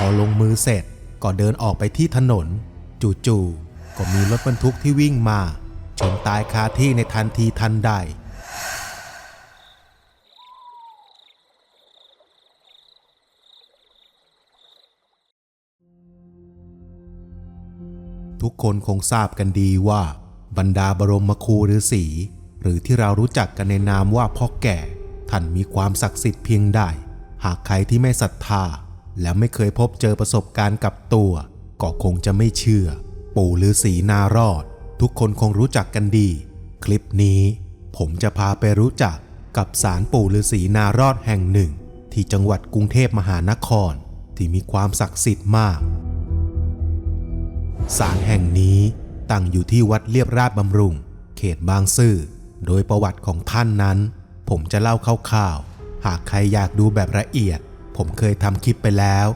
พอลงมือเสร็จก็เดินออกไปที่ถนน จู่ๆก็มีรถบรรทุกที่วิ่งมา ชนตายคาที่ในทันทีทันใด ทุกคนคงทราบกันดีว่า บรรดาบรมครูฤาษีหรือที่เรารู้จักกันในนามว่าพ่อแก่ ท่านมีความศักดิ์สิทธิ์เพียงใด หากใครที่ไม่ศรัทธา และไม่เคยพบเจอประสบการณ์กับตัว ก็คงจะไม่เชื่อ ปู่ฤาษีนารอด ทุกคนคงรู้จักกันดี คลิปนี้ ผมจะพาไปรู้จักกับศาลปู่ฤาษีนารอดแห่งหนึ่ง ที่จังหวัดกรุงเทพมหานคร ที่มีความศักดิ์สิทธิ์มากศาลแห่งนี้ตั้งอยู่ที่วัดเลียบราชบำรุง เขตบางซื่อ โดยประวัติของท่านนั้น ผมจะเล่าคร่าวๆ หากใครอยากดูแบบละเอียด ผมเคยทำคลิปไปแล้ว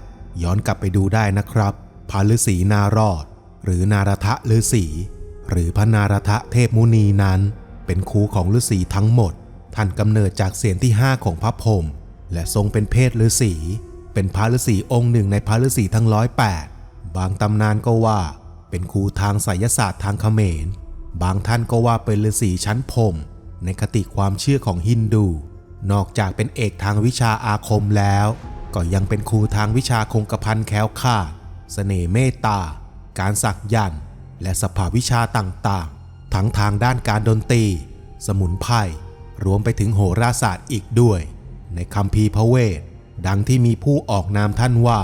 ย้อนกลับไปดูได้นะครับพระฤาษีนารอด หรือนารทะฤาษีหรือพระนารทะเทพมุนีนั้น เป็นครูของฤาษีทั้งหมด ท่านกำเนิดจากเสียงที่ห้าของพระพรหมและทรงเป็นเพศฤาษีเป็นพระฤาษีองค์หนึ่งในพระฤาษีทั้งร้อยแปดบางตำนานก็ว่า เป็นครูทางไสยศาสตร์ทางเขมร บางท่านก็ว่าเป็นฤาษีชั้นพรหมในคติความเชื่อของฮินดู นอกจากเป็นเอกทางวิชาอาคมแล้ว ก็ยังเป็นครูทางวิชาคงกระพันแคล้วคลาดเสน่ห์เมตตา การสักยันต์และสภาวิชาต่างๆ ทั้งทางด้านการดนตรี สมุนไพรรวมไปถึงโหราศาสตร์อีกด้วย ในคำพีพระเวท ดังที่มีผู้ออกนามท่านว่า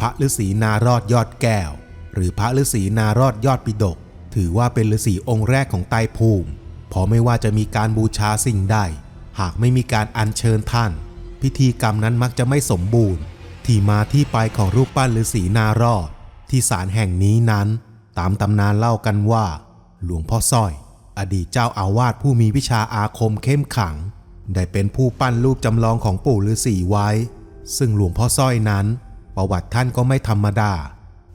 พระฤาษีนารอดยอดแก้ว หรือพระฤาษีนารอดยอดปิดก ถือว่าเป็นฤาษีองค์แรกของไตรภูมิเพราะไม่ว่าจะมีการบูชาสิ่งใด หากไม่มีการอัญเชิญท่าน พิธีกรรมนั้นมักจะไม่สมบูรณ์ ที่มาที่ไปของรูปปั้นฤาษีนารอด ที่ศาลแห่งนี้นั้น ตามตำนานเล่ากันว่า หลวงพ่อสร้อย อดีตเจ้าอาวาสผู้มีวิชาอาคมเข้มขัง ได้เป็นผู้ปั้นรูปจำลองของปู่ฤาษีไว้ ซึ่งหลวงพ่อสร้อยนั้น ประวัติท่านก็ไม่ธรรมดา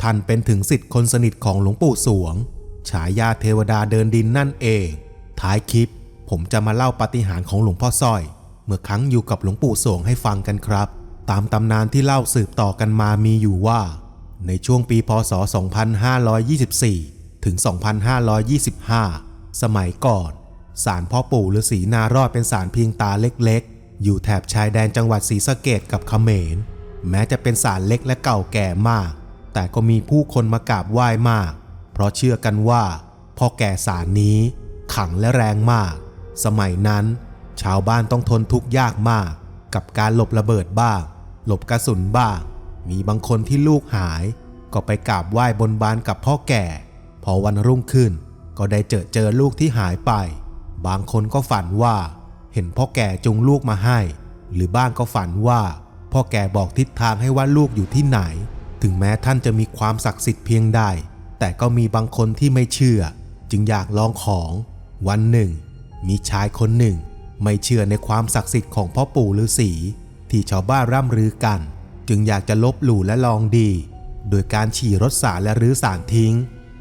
ท่านเป็นถึงสิทธิ์คนสนิทของหลวงปู่สวง ฉายาเทวดาเดินดินนั่นเอง ท้ายคลิป ผมจะมาเล่าปาฏิหาริย์ของหลวงพ่อสร้อย เมื่อครั้งอยู่กับหลวงปู่สวงให้ฟังกันครับ ตามตำนานที่เล่าสืบต่อกันมามีอยู่ว่า ในช่วงปีพศ 2524 ถึง 2525 สมัยก่อนศาลพ่อปู่ฤาษีนารอดเป็นศาลเพียงตาเล็กๆ อยู่แถบชายแดนจังหวัดศรีสะเกดกับเขมร แม้จะเป็นศาลเล็กและเก่าแก่มาก แต่ก็มีผู้คนมากราบไหว้มาก เพราะเชื่อกันว่าพ่อแก่ศาลนี้ขังและแรงมาก สมัยนั้น ชาวบ้านต้องทนทุกข์ยากมาก กับการหลบระเบิดบ้าง หลบกระสุนบ้าง มีบางคนที่ลูกหาย ก็ไปกราบไหว้บนบานกับพ่อแก่ พอวันรุ่งขึ้น ก็ได้เจอเจอลูกที่หายไป บางคนก็ฝันว่า เห็นพ่อแก่จุงลูกมาให้ หรือบ้างก็ฝันว่าพ่อแก่บอกทิศทางให้ว่าลูกอยู่ที่ไหน ถึงแม้ท่านจะมีความศักดิ์สิทธิ์เพียงใด แต่ก็มีบางคนที่ไม่เชื่อ จึงอยากลองของ วันหนึ่ง มีชายคนหนึ่ง ไม่เชื่อในความศักดิ์สิทธิ์ของพ่อปู่ฤาษีที่ชาวบ้านร่ำลือกัน จึงอยากจะลบหลู่และลองดี โดยการฉี่รถสารและรื้อสารทิ้ง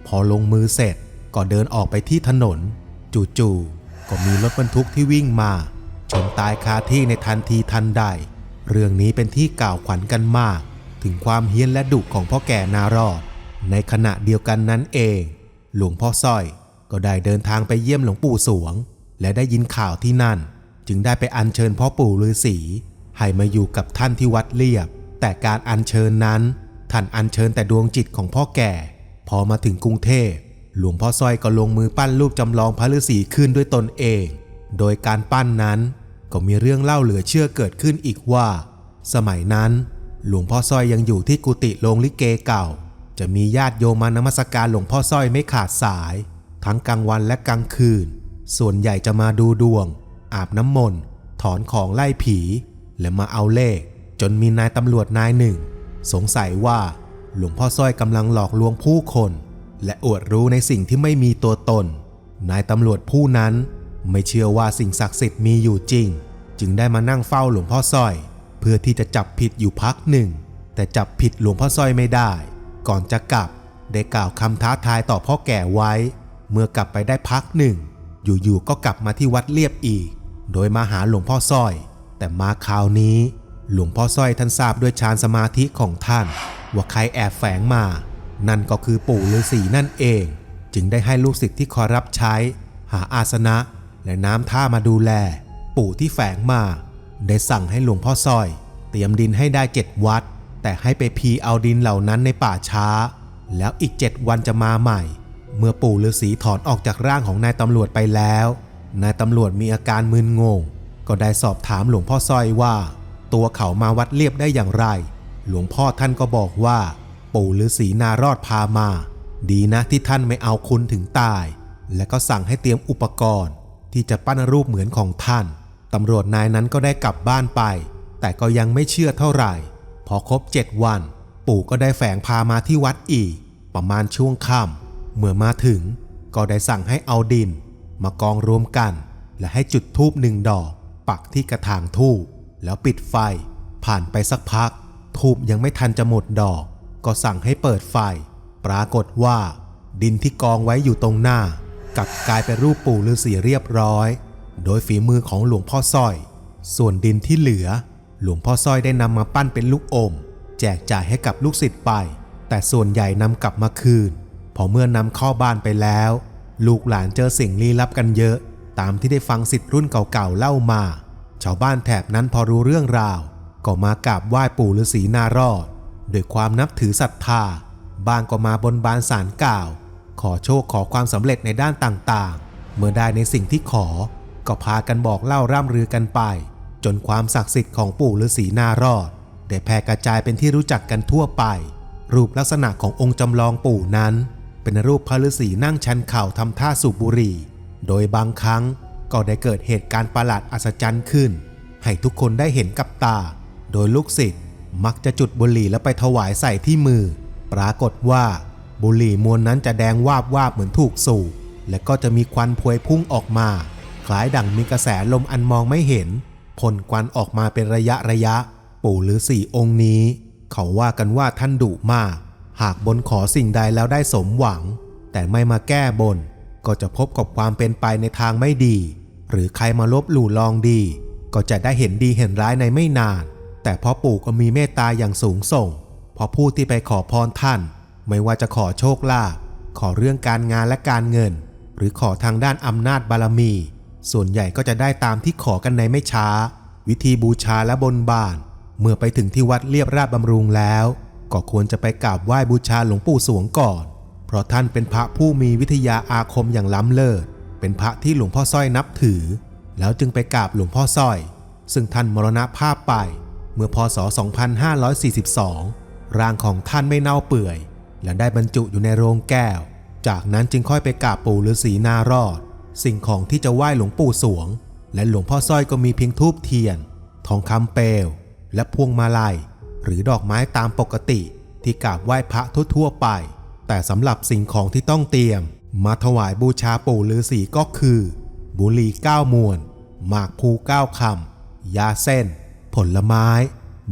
พอลงมือเสร็จก็เดินออกไปที่ถนน จู่ๆก็มีรถบรรทุกที่วิ่งมาชนตายคาที่ในทันทีทันใด เรื่องนี้เป็นที่กล่าวขวัญกันมาก ถึงความเฮี้ยนและดุของพ่อแก่นารอด ในขณะเดียวกันนั้นเอง หลวงพ่อสร้อยก็ได้เดินทางไปเยี่ยมหลวงปู่สวง และได้ยินข่าวที่นั่น จึงได้ไปอัญเชิญพ่อปู่ฤาษีให้มาอยู่กับท่านที่วัดเลียบ แต่การอัญเชิญนั้น ท่านอัญเชิญแต่ดวงจิตของพ่อแก่ พอมาถึงกรุงเทพหลวงพ่อสร้อยก็ลงมือปั้นรูปจำลองพระฤาษีขึ้นด้วยตนเอง โดยการปั้นนั้นก็มีเรื่องเล่าเหลือเชื่อเกิดขึ้นอีกว่า สมัยนั้น หลวงพ่อสร้อยยังอยู่ที่กุฏิโรงลิเกเก่า จะมีญาติโยมมานมัสการหลวงพ่อสร้อยไม่ขาดสาย ทั้งกลางวันและกลางคืน ส่วนใหญ่จะมาดูดวง อาบน้ำมนต์ ถอนของไล่ผี และมาเอาเลข จนมีนายตำรวจนายหนึ่ง สงสัยว่าหลวงพ่อสร้อยกำลังหลอกลวงผู้คน และอวดรู้ในสิ่งที่ไม่มีตัวตน นายตำรวจผู้นั้นไม่เชื่อว่าสิ่งศักดิ์สิทธิ์มีอยู่จริง จึงได้มานั่งเฝ้าหลวงพ่อสร้อย เพื่อที่จะจับผิดอยู่พักหนึ่ง แต่จับผิดหลวงพ่อสร้อยไม่ได้ ก่อนจะกลับได้กล่าวคำท้าทายต่อพ่อแก่ไว้ เมื่อกลับไปได้พักหนึ่ง อยู่ๆก็กลับมาที่วัดเลียบอีก โดยมาหาหลวงพ่อสร้อย แต่มาคราวนี้ หลวงพ่อสร้อยท่านทราบด้วยฌานสมาธิของท่าน ว่าใครแอบแฝงมา นั่นก็คือปู่ฤาษีนั่นเอง จึงได้ให้ลูกศิษย์ที่คอยรับใช้ หาอาสนะ และน้ำท่ามาดูแล ปู่ที่แฝงมา ได้สั่งให้หลวงพ่อสร้อย เตรียมดินให้ได้เจ็ดวัด แต่ให้ไปพีเอาดินเหล่านั้นในป่าช้า แล้วอีกเจ็ดวันจะมาใหม่ เมื่อปู่ฤาษีถอนออกจากร่างของนายตำรวจไปแล้ว นายตำรวจมีอาการมึนงง ก็ได้สอบถามหลวงพ่อสร้อยว่า ตัวเขามาวัดเรียบได้อย่างไร หลวงพ่อท่านก็บอกว่า ปู่ฤาษีนารอดพามา ดีนะที่ท่านไม่เอาคุณถึงตาย และก็สั่งให้เตรียมอุปกรณ์ ที่จะปั้นรูปเหมือนของท่านตำรวจนายนั้นก็ได้กลับบ้านไป แต่ก็ยังไม่เชื่อเท่าไหร่ พอครบเจ็ดวัน ปู่ก็ได้แฝงพามาที่วัดอีก ประมาณช่วงค่ำ เมื่อมาถึงก็ได้สั่งให้เอาดิน มากองรวมกัน และให้จุดธูปหนึ่งดอก ปักที่กระถางธูปแล้วปิดไฟ ผ่านไปสักพักธูปยังไม่ทันจะหมดดอก ก็สั่งให้เปิดไฟ ปรากฏว่า ดินที่กองไว้อยู่ตรงหน้า กลับกลายเป็นรูปปู่ฤาษีเรียบร้อย โดยฝีมือของหลวงพ่อสร้อย ส่วนดินที่เหลือ หลวงพ่อสร้อยได้นำมาปั้นเป็นลูกอม แจกจ่ายให้กับลูกศิษย์ไป แต่ส่วนใหญ่นำกลับมาคืน อเมื่อนำเข้าบ้านไปแล้ว ลูกหลานเจอสิ่งลี้ลับกันเยอะ ตามที่ได้ฟังสิทธิ์รุ่นเก่าๆเล่ามา ชาวบ้านแถบนั้นพอรู้เรื่องราว ก็มากราบไหว้ปู่ฤาษีนารอดด้วยความนับถือศรัทธา บางก็มาบนบานสารกล่าว ขอโชคขอความสำเร็จในด้านต่างๆ เมื่อได้ในสิ่งที่ขอ ก็พากันบอกเล่าร่ำลือกันไป จนความศักดิ์สิทธิ์ของปู่ฤาษีนารอดได้แพร่กระจายเป็นที่รู้จักกันทั่วไป รูปลักษณะขององค์จำลองปู่นั้น เป็นรูปพระฤาษีนั่งชันเข่าทำท่าสูบบุหรี่ โดยบางครั้งก็ได้เกิดเหตุการณ์ประหลาดอัศจรรย์ขึ้น ให้ทุกคนได้เห็นกับตา โดยลูกศิษย์มักจะจุดบุหรี่แล้วไปถวายใส่ที่มือ ปรากฏว่าบุหรี่มวลนั้นจะแดงวาบวาบเหมือนถูกสูบและก็จะมีควันพวยพุ่งออกมา คล้ายดั่งมีกระแสลมอันมองไม่เห็นพ่นควันออกมาเป็นระยะระยะ ปู่ฤาษีองค์นี้ เขาว่ากันว่าท่านดุมาก หากบนขอสิ่งใดแล้วได้สมหวัง แต่ไม่มาแก้บน ก็จะพบกับความเป็นไปในทางไม่ดี หรือใครมาลบหลู่ลองดี ก็จะได้เห็นดีเห็นร้ายในไม่นาน แต่พ่อปู่ก็มีเมตตาอย่างสูงส่งพอผู้ที่ไปขอพรท่าน ไม่ว่าจะขอโชคลาภขอเรื่องการงานและการเงิน หรือขอทางด้านอำนาจบารมี ส่วนใหญ่ก็จะได้ตามที่ขอกันในไม่ช้า วิธีบูชาและบนบาน เมื่อไปถึงที่วัดเรียบราชบำรุงแล้ว ก็ควรจะไปกราบไหว้บูชาหลวงปู่สวงก่อน เพราะท่านเป็นพระผู้มีวิทยาอาคมอย่างล้ำเลิศ เป็นพระที่หลวงพ่อสร้อยนับถือ แล้วจึงไปกราบหลวงพ่อสร้อย ซึ่งท่านมรณภาพไป เมื่อพศ 2542 ร่างของท่านไม่เน่าเปื่อย และได้บรรจุอยู่ในโรงแก้ว จากนั้นจึงค่อยไปกราบปู่ฤาษีนารอด สิ่งของที่จะไหว้หลวงปู่สวง และหลวงพ่อสร้อยก็มีเพียงทูบเทียน ทองคำเปลวและพวงมาลัย หรือดอกไม้ตามปกติที่กราบไหว้พระทั่วๆไป แต่สำหรับสิ่งของที่ต้องเตรียม มาถวายบูชาปู่ฤาษีก็คือ บุหรี่เก้ามวน หมากภูเก้าคำยาเส้น ผลไม้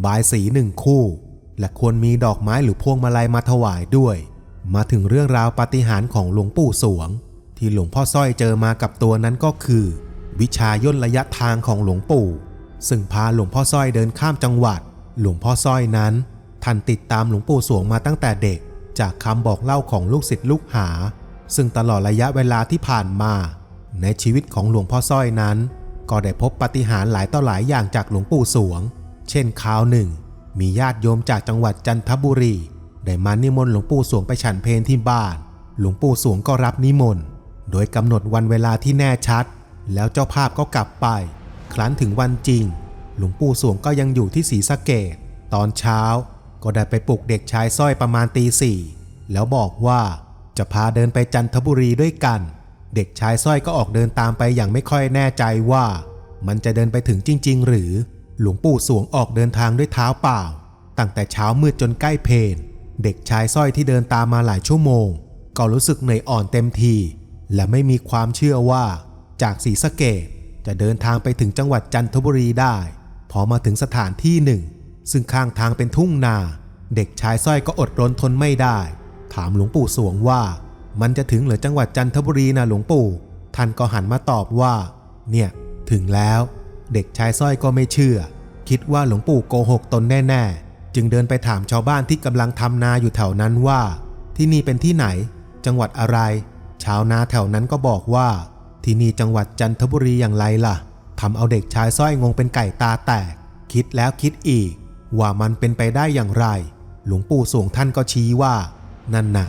บายสีหนึ่งคู่ และควรมีดอกไม้หรือพวงมาลัยมาถวายด้วย มาถึงเรื่องราวปาฏิหาริย์ของหลวงปู่สวง ที่หลวงพ่อสร้อยเจอมากับตัวนั้นก็คือ วิชาย่นระยะทางของหลวงปู่ ซึ่งพาหลวงพ่อสร้อยเดินข้ามจังหวัด หลวงพ่อสร้อยนั้นท่านติดตามหลวงปู่สวงมาตั้งแต่เด็ก จากคำบอกเล่าของลูกศิษย์ลูกหา ซึ่งตลอดระยะเวลาที่ผ่านมา ในชีวิตของหลวงพ่อสร้อยนั้น ก็ได้พบปฏิหารหลายต่อหลายอย่างจากหลวงปู่สวง เช่นคราวหนึ่ง มีญาติโยมจากจังหวัดจันทบุรี ได้มานิมนต์หลวงปู่สวงไปฉันเพลที่บ้าน หลวงปู่สวงก็รับนิมนต์ โดยกำหนดวันเวลาที่แน่ชัด แล้วเจ้าภาพก็กลับไป ครั้นถึงวันจริง หลวงปู่สวงก็ยังอยู่ที่ศรีสะเกดตอนเช้าก็ได้ไปปลุกเด็กชายสร้อยประมาณตีสี่แล้วบอกว่าจะพาเดินไปจันทบุรีด้วยกัน เด็กชายสร้อยก็ออกเดินตามไปอย่างไม่ค่อยแน่ใจว่า มันจะเดินไปถึงจริง ๆ หรือ หลวงปู่สวงออกเดินทางด้วยเท้าเปล่า ตั้งแต่เช้ามืดจนใกล้เพลเด็กชายสร้อยที่เดินตามมาหลายชั่วโมง ก็รู้สึกเหนื่อยอ่อนเต็มที และไม่มีความเชื่อว่า จากศรีสะเกดจะเดินทางไปถึงจังหวัดจันทบุรีได้ พอมาถึงสถานที่หนึ่ง ซึ่งข้างทางเป็นทุ่งนา เด็กชายสร้อยก็อดรนทนไม่ได้ ถามหลวงปู่สวงว่า มันจะถึงหรือจังหวัดจันทบุรีนะหลวงปู่ ท่านก็หันมาตอบว่า เนี่ย ถึงแล้ว เด็กชายสร้อยก็ไม่เชื่อ คิดว่าหลวงปู่โกหกตนแน่ๆ จึงเดินไปถามชาวบ้านที่กำลังทำนาอยู่แถวนั้นว่า ที่นี่เป็นที่ไหน จังหวัดอะไร ชาวนาแถวนั้นก็บอกว่า ที่นี่จังหวัดจันทบุรีอย่างไรล่ะ ทำเอาเด็กชายสร้อยงงเป็นไก่ตาแตก คิดแล้วคิดอีก ว่ามันเป็นไปได้อย่างไร หลวงปู่สวงท่านก็ชี้ว่า นั่นน่ะ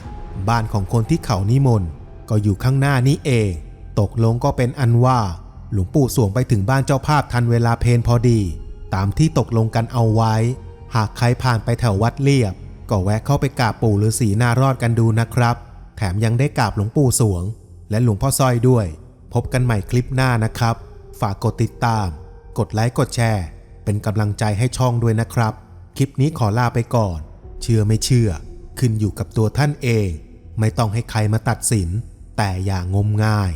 บ้านของคนที่เขานิมนต์ก็อยู่ข้างหน้านี้เอง ตกลงก็เป็นอันว่า หลวงปู่สวงไปถึงบ้านเจ้าภาพทันเวลาเพนพอดี ตามที่ตกลงกันเอาไว้ หากใครผ่านไปแถววัดเลียบ ก็แวะเข้าไปกราบปู่ฤาษีนารอดกันดูนะครับ แถมยังได้กราบหลวงปู่สวง และหลวงพ่อสร้อยด้วย พบกันใหม่คลิปหน้านะครับ ฝากกดติดตาม กดไลค์กดแชร์ เป็นกำลังใจให้ช่องด้วยนะครับ คลิปนี้ขอลาไปก่อน เชื่อไม่เชื่อ ขึ้นอยู่กับตัวท่านเอง ไม่ต้องให้ใครมาตัดสิน แต่อย่างงมงาย